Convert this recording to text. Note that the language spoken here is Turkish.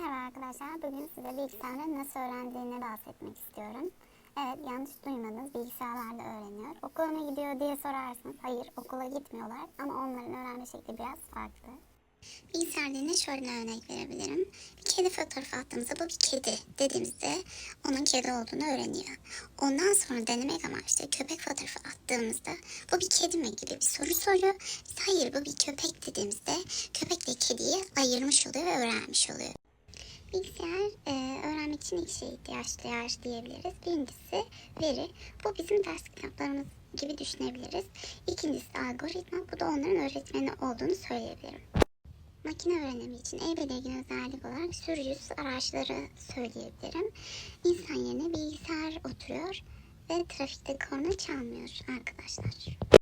Merhaba arkadaşlar. Bugün size bilgisayarın nasıl öğrendiğini bahsetmek istiyorum. Evet yanlış duymadınız. Bilgisayarlarla öğreniyor. Okula mı gidiyor diye sorarsanız hayır okula gitmiyorlar ama onların öğrenme şekli biraz farklı. Bilgisayar diline şöyle örnek verebilirim. Bir kedi fotoğrafı attığımızda bu bir kedi dediğimizde onun kedi olduğunu öğreniyor. Ondan sonra denemek amaçlı köpek fotoğrafı attığımızda bu bir kedi mi gibi bir soru soruyor. Biz hayır bu bir köpek dediğimizde köpekle kediyi ayırmış oluyor ve öğrenmiş oluyor. Bilgisayar e, öğrenmek için iki şeye ihtiyaç duyar diyebiliriz. Birincisi veri. Bu bizim ders kitaplarımız gibi düşünebiliriz. İkincisi algoritma. Bu da onların öğretmeni olduğunu söyleyebilirim. Makine öğrenimi için en belirgin özellik olarak sürücüsüz araçları söyleyebilirim. İnsan yerine bilgisayar oturuyor ve trafikte korna çalmıyor arkadaşlar.